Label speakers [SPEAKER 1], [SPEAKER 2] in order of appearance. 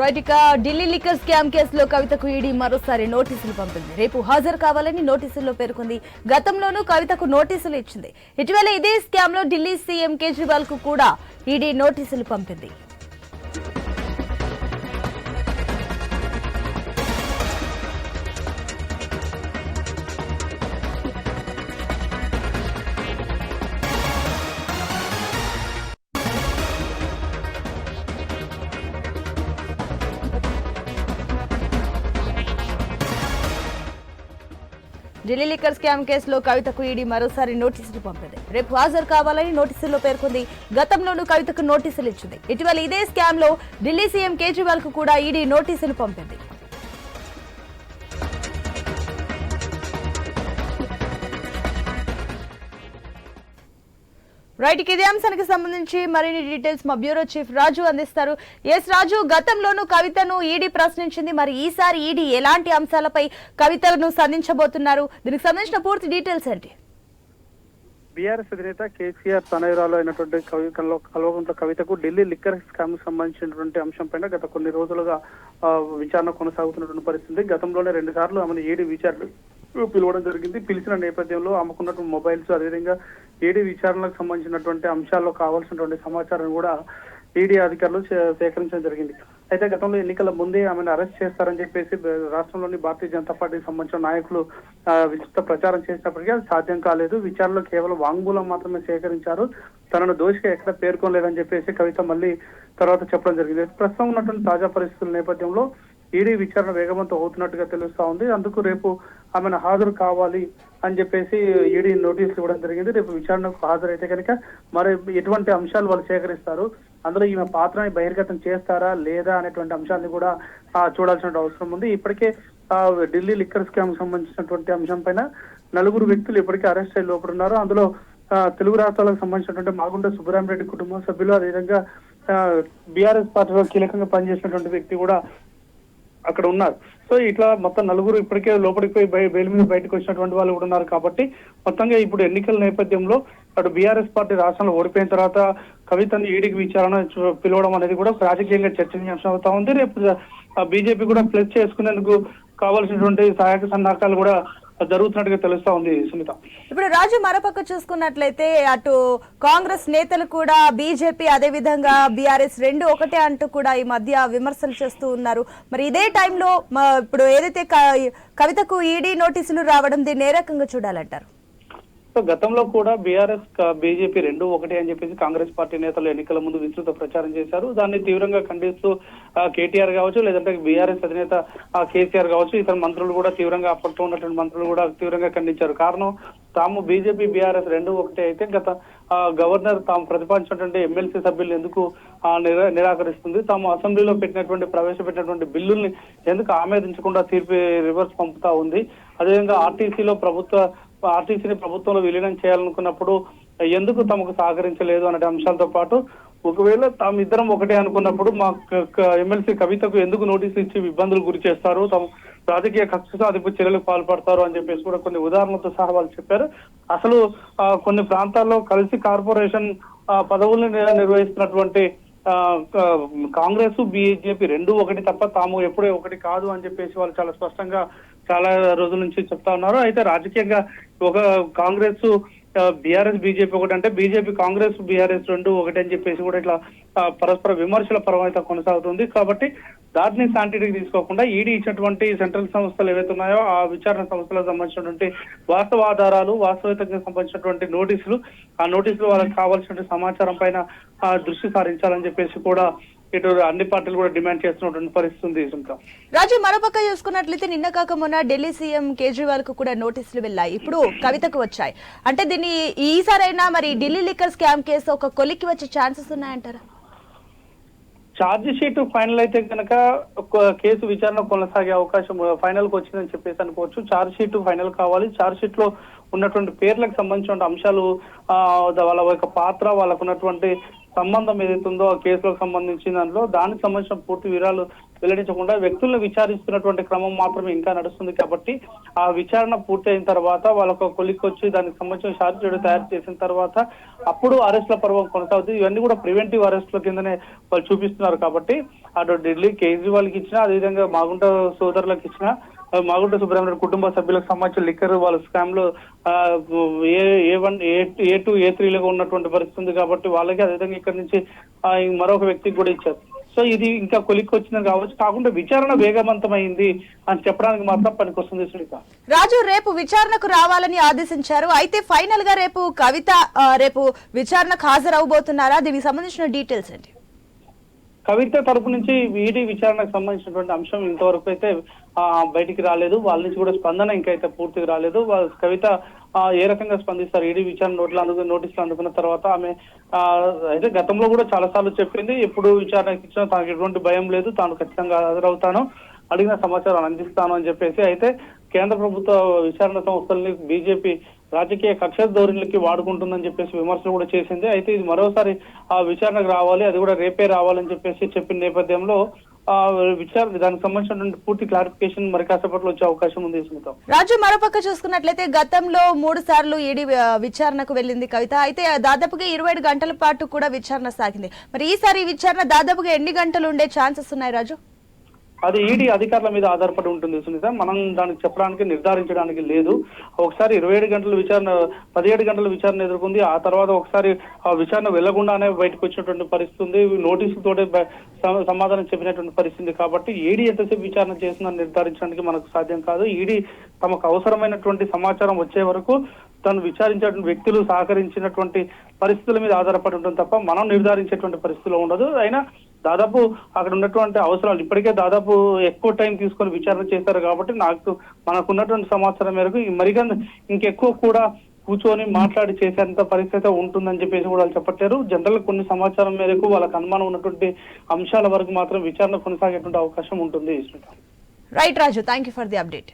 [SPEAKER 1] Right ఇక Delhi liquor scam కేసులో కవితకు ఈడీ మరోసారి నోటీసులు పంపింది. రేపు హాజరు కావాలని నోటీసుల్లో పేర్కొంది. గతంలోనూ కవితకు నోటీసులు ఇచ్చింది. ఇటీవల ఇదే స్కామ్లో ఢిల్లీ సీఎం కేజ్రీవాల్కు కూడా ఈడీ నోటీసులు పంపింది. ఢిల్లీ లిక్కర్ స్కామ్ కేసులో కవితకు ఈడీ మరోసారి నోటీసులు పంపింది. రేపు హాజరు కావాలని నోటీసుల్లో పేర్కొంది. గతంలోనూ కవితకు నోటీసులు ఇచ్చింది. ఇటీవల ఇదే స్కామ్లో ఢిల్లీ సీఎం కేజ్రీవాల్కు కూడా ఈడీ నోటీసులు పంపింది. రైట్ ఇక ఇదే అంశానికి సంబంధించి మరిన్ని డీటెయిల్స్ మా బ్యూరో చీఫ్ రాజు అందిస్తారు. ఎస్ రాజు గతంలోనూ కవితను ఈడీ ప్రశ్నించింది. మరి ఈసారి ఈడీ ఎలాంటి అంశాలపై కవితను సంధించబోతున్నారు? దీనికి సంబంధించిన పూర్తి డీటెయిల్స్ ఏంటి?
[SPEAKER 2] బీఆర్ఎస్ అధినేత కేసీఆర్ తనయురాలు అయినటువంటి కవి కల్వకుంట్ల కవితకు ఢిల్లీ లిక్కర్ స్కామ్ సంబంధించినటువంటి అంశం పైన గత కొన్ని రోజులుగా విచారణ కొనసాగుతున్నటువంటి పరిస్థితి. గతంలోనే రెండు సార్లు ఆమెను ఏడీ విచారణ పిలవడం జరిగింది. పిలిచిన నేపథ్యంలో ఆమెకున్నటువంటి మొబైల్స్ అదేవిధంగా ఈడీ విచారణలకు సంబంధించినటువంటి అంశాల్లో కావాల్సినటువంటి సమాచారం కూడా ఈడీ అధికారులు సేకరించడం జరిగింది. అయితే గతంలో ఎన్నికల ముందే ఆమెను అరెస్ట్ చేస్తారని చెప్పేసి రాష్ట్రంలోని భారతీయ జనతా పార్టీకి సంబంధించిన నాయకులు విస్తృత ప్రచారం చేసినప్పటికీ అది సాధ్యం కాలేదు. విచారణలో కేవలం వాంగ్మూలం మాత్రమే సేకరించారు. తనను దోషిగా ఎక్కడ పేర్కొనలేదని చెప్పేసి కవిత మళ్ళీ తర్వాత చెప్పడం జరిగింది. ప్రస్తుతం ఉన్నటువంటి తాజా పరిస్థితుల నేపథ్యంలో ఈడీ విచారణ వేగవంతం అవుతున్నట్టుగా తెలుస్తా ఉంది. అందుకు రేపు ఆమెను హాజరు కావాలి అని చెప్పేసి ఈడీ నోటీసులు ఇవ్వడం జరిగింది. రేపు విచారణకు హాజరైతే కనుక మరి ఎటువంటి అంశాలు వాళ్ళు సేకరిస్తారు? అందులో ఈమె పాత్రని బహిర్గతం చేస్తారా లేదా అనేటువంటి అంశాన్ని కూడా చూడాల్సిన అవసరం ఉంది. ఇప్పటికే ఆ, ఢిల్లీ లిక్కర్ స్కామ్ సంబంధించినటువంటి అంశం పైన నలుగురు వ్యక్తులు ఇప్పటికే అరెస్ట్ అయ్యి లోపల ఉన్నారు. అందులో తెలుగు రాష్ట్రాలకు సంబంధించినటువంటి మాగుంట సుబ్బరామరెడ్డి కుటుంబ సభ్యులు అదేవిధంగా బీఆర్ఎస్ పార్టీలో కీలకంగా పనిచేసినటువంటి వ్యక్తి కూడా అక్కడ ఉన్నారు. సో ఇట్లా మొత్తం నలుగురు ఇప్పటికే లోపలికి పోయి బయ- బెయిల్ మీద బయటకు వచ్చినటువంటి వాళ్ళు కూడా ఉన్నారు కాబట్టి మొత్తంగా ఇప్పుడు ఎన్నికల నేపథ్యంలో అటు బీఆర్ఎస్ పార్టీ రాష్ట్రంలో ఓడిపోయిన తర్వాత కవితని ఈడికి విచారణ పిలవడం అనేది కూడా రాజకీయంగా చర్చనీయాంశం అవుతా ఉంది. రేపు బీజేపీ కూడా ప్లస్ చేసుకునేందుకు కావాల్సినటువంటి సహాయక సన్నాహకాలు కూడా జరుగుతున్నట్టుగా తెలుస్తా ఉంది సునీత.
[SPEAKER 1] ఇప్పుడు రాజు మరోపక్క చూసుకున్నట్లయితే అటు కాంగ్రెస్ నేతలు కూడా బీజేపీ అదే విధంగా బీఆర్ఎస్ రెండు ఒకటే అంటూ కూడా ఈ మధ్య విమర్శలు చేస్తూ ఉన్నారు. మరి ఇదే టైంలో ఇప్పుడు ఏదైతే కవితకు ఈడీ నోటీసులు రావడం దీన్ని ఏ రకంగా చూడాలంటారు?
[SPEAKER 2] సో గతంలో కూడా బీఆర్ఎస్ బీజేపీ రెండు ఒకటి అని చెప్పేసి కాంగ్రెస్ పార్టీ నేతలు ఎన్నికల ముందు విస్తృత ప్రచారం చేశారు. దాన్ని తీవ్రంగా ఖండిస్తూ కేటీఆర్ కావచ్చు లేదంటే బీఆర్ఎస్ అధినేత కేసీఆర్ కావచ్చు ఇతర మంత్రులు కూడా తీవ్రంగా అప్పట్లో ఉన్నటువంటి మంత్రులు కూడా తీవ్రంగా ఖండించారు. కారణం తాము బీజేపీ బీఆర్ఎస్ రెండు ఒకటే అయితే గత గవర్నర్ తాము ప్రతిపాదించినటువంటి ఎమ్మెల్సీ సభ్యులు ఎందుకు నిరాకరిస్తుంది? తాము అసెంబ్లీలో పెట్టినటువంటి ప్రవేశపెట్టినటువంటి బిల్లుల్ని ఎందుకు ఆమోదించకుండా తీర్పు రివర్స్ పంపుతా ఉంది? అదేవిధంగా ఆర్టీసీలో ప్రభుత్వ ఆర్టీసీని ప్రభుత్వంలో విలీనం చేయాలనుకున్నప్పుడు ఎందుకు తమకు సహకరించలేదు అనే అంశాలతో పాటు ఒకవేళ తాము ఇద్దరం ఒకటే అనుకున్నప్పుడు మా ఎమ్మెల్సీ కవితకు ఎందుకు నోటీసు ఇచ్చి ఇబ్బందులు గురి చేస్తారు? తమ రాజకీయ కక్ష సాధింపు చర్యలకు పాల్పడతారు అని చెప్పేసి కూడా కొన్ని ఉదాహరణలతో సహా వాళ్ళు చెప్పారు. అసలు కొన్ని ప్రాంతాల్లో కలిసి కార్పొరేషన్ పదవులను పదవుల్ని నిర్వహిస్తున్నటువంటి ఆ, కాంగ్రెస్ బీజేపీ రెండు ఒకటి తప్ప తాము ఎప్పుడే ఒకటి కాదు అని చెప్పేసి వాళ్ళు చాలా స్పష్టంగా చాలా రోజుల నుంచి చెప్తా ఉన్నారు. అయితే రాజకీయంగా ఒక కాంగ్రెస్ బీఆర్ఎస్ బీజేపీ ఒకటి అంటే బీజేపీ కాంగ్రెస్ బీఆర్ఎస్ రెండు ఒకటి అని చెప్పేసి కూడా ఇట్లా పరస్పర విమర్శల పరమైతే కొనసాగుతుంది. కాబట్టి దాటిని శాంటిటీకి తీసుకోకుండా ఈడీ ఇచ్చినటువంటి సెంట్రల్ సంస్థలు ఏవైతే ఉన్నాయో ఆ విచారణ సంస్థలకు సంబంధించినటువంటి వాస్తవ ఆధారాలు వాస్తవికంగా సంబంధించినటువంటి నోటీసులు ఆ నోటీసులు వాళ్ళకి కావాల్సినటువంటి సమాచారం పైన దృష్టి సారించాలని చెప్పేసి కూడా ఇటు అన్ని పార్టీలు కూడా డిమాండ్ చేస్తున్నటువంటి పరిస్థితి ఉంది.
[SPEAKER 1] రాజు మరోపక్క చూసుకున్నట్లయితే నిన్న కాక మొన్న ఢిల్లీ సీఎం కేజ్రీవాల్కు కూడా నోటీసులు వెళ్ళాయి. ఇప్పుడు కవితకు వచ్చాయి. అంటే దీన్ని ఈసారైనా మరి ఢిల్లీ లిక్కర్ స్కామ్ కేసు ఒక కొలిక్కి వచ్చే ఛాన్సెస్ ఉన్నాయంటారా?
[SPEAKER 2] ఛార్జ్ షీట్ ఫైనల్ అయితే కనుక ఒక కేసు విచారణ కొనసాగే అవకాశం ఫైనల్కు వచ్చిందని చెప్పేసి అనుకోవచ్చు. ఛార్జ్ షీట్ ఫైనల్ కావాలి. ఛార్జ్ షీట్లో ఉన్నటువంటి పేర్లకు సంబంధించిన అంశాలు వాళ్ళ యొక్క పాత్ర వాళ్ళకు ఉన్నటువంటి సంబంధం ఏదైతుందో ఆ కేసులకు సంబంధించిన దాంట్లో దానికి సంబంధించిన పూర్తి వివరాలు వెల్లడించకుండా వ్యక్తులను విచారిస్తున్నటువంటి క్రమం మాత్రమే ఇంకా నడుస్తుంది కాబట్టి ఆ విచారణ పూర్తయిన తర్వాత వాళ్ళకు కొలిక్కి వచ్చి దానికి సంబంధించిన షార్జీలు తయారు చేసిన తర్వాత అప్పుడు అరెస్ట్ల పర్వం కొనసాగుతుంది. ఇవన్నీ కూడా ప్రివెంటివ్ అరెస్ట్ల కిందనే వాళ్ళు చూపిస్తున్నారు కాబట్టి అటు ఢిల్లీ కేజ్రీవాల్కి ఇచ్చిన అదేవిధంగా మాగుంట సోదరులకు ఇచ్చినా మాగుంట సుబ్రహ్మణ్యం కుటుంబ సభ్యులకు సంబంధించిన లిక్కర్ వాళ్ళ స్కామ్లో ఏ ఏ వన్ ఏ టూ ఏ త్రీలుగా ఉన్నటువంటి పరిస్థితి ఉంది కాబట్టి వాళ్ళకి అదేవిధంగా ఇక్కడ నుంచి మరొక వ్యక్తికి కూడా ఇచ్చారు. సో ఇది ఇంకా కొలిక్కి వచ్చింది కావచ్చు. కాకుండా విచారణ వేగవంతమైంది అని చెప్పడానికి మాత్రం పనికొస్తుంది సునీత.
[SPEAKER 1] రాజు రేపు విచారణకు రావాలని ఆదేశించారు. అయితే ఫైనల్గా రేపు కవిత రేపు విచారణకు హాజరవబోతున్నారా? దీనికి సంబంధించిన డీటెయిల్స్ ఏంటి?
[SPEAKER 2] కవిత తరపు నుంచి ఈడీ విచారణకు సంబంధించినటువంటి అంశం ఇంతవరకు అయితే బయటికి రాలేదు. వాళ్ళ నుంచి కూడా స్పందన ఇంకా అయితే పూర్తిగా రాలేదు. వాళ్ళ కవిత ఏ రకంగా స్పందిస్తారు? ఈడీ విచారణ నోట్లు అందుకు నోటీసులు అందుకున్న తర్వాత ఆమె అయితే గతంలో కూడా చాలా సార్లు చెప్పింది. ఎప్పుడు విచారణకి ఇచ్చినా తనకు ఎటువంటి భయం లేదు. తాను ఖచ్చితంగా హాజరవుతాను. అడిగిన సమాచారం అందిస్తాను అని చెప్పేసి అయితే కేంద్ర ప్రభుత్వ విచారణ సంస్థల్ని బీజేపీ రాజకీయ కక్ష ధోరణులకి వాడుకుంటుందని చెప్పేసి విమర్శలు కూడా చేసింది. అయితే ఇది మరోసారి ఆ విచారణకు రావాలి అది కూడా రేపే రావాలని చెప్పేసి చెప్పిన నేపథ్యంలో విచారణ దానికి సంబంధించినటువంటి పూర్తి క్లారిఫికేషన్ మరి కాసేపట్లో వచ్చే అవకాశం ఉంది
[SPEAKER 1] రాజు మరోపక్క చూసుకున్నట్లయితే గతంలో మూడు సార్లు ఈడీ విచారణకు వెళ్ళింది కవిత. అయితే దాదాపుగా ఇరవై గంటల పాటు కూడా విచారణ సాగింది. మరి ఈసారి విచారణ దాదాపుగా ఎన్ని గంటలు ఉండే ఛాన్సెస్ ఉన్నాయి రాజు?
[SPEAKER 2] అది ఈడీ అధికారుల మీద ఆధారపడి ఉంటుంది సునీత. మనం దానికి చెప్పడానికి నిర్ధారించడానికి లేదు. ఒకసారి ఇరవై ఏడు గంటల విచారణ పదిహేడు గంటల విచారణ ఎదుర్కొంది. ఆ తర్వాత ఒకసారి ఆ విచారణ వెళ్ళకుండానే బయటకు వచ్చినటువంటి పరిస్థితి ఉంది. నోటీసులతోటే సమాధానం చెప్పినటువంటి పరిస్థితి కాబట్టి ఈడీ ఎంతసేపు విచారణ చేసిందని నిర్ధారించడానికి మనకు సాధ్యం కాదు. ఈడీ తమకు అవసరమైనటువంటి సమాచారం వచ్చే వరకు తను విచారించేటువంటి వ్యక్తులు సహకరించినటువంటి పరిస్థితుల మీద ఆధారపడి ఉంటుంది తప్ప మనం నిర్ధారించేటువంటి పరిస్థితిలో ఉండదు. అయినా దాదాపు అక్కడ ఉన్నటువంటి అవసరాలు ఇప్పటికే దాదాపు ఎక్కువ టైం తీసుకొని విచారణ చేశారు కాబట్టి నాకు మనకున్నటువంటి సమాచారం మేరకు ఈ మరిగా ఇంకెక్కువ కూడా కూర్చొని మాట్లాడి చేసేంత పరిస్థితి ఉంటుందని చెప్పేసి కూడా వాళ్ళు చెప్పట్లేరు జనరల్ కొన్ని సమాచారం మేరకు వాళ్ళకు అనుమానం ఉన్నటువంటి అంశాల వరకు మాత్రం విచారణ కొనసాగేటువంటి అవకాశం ఉంటుంది.
[SPEAKER 1] Right Raju thank you for the update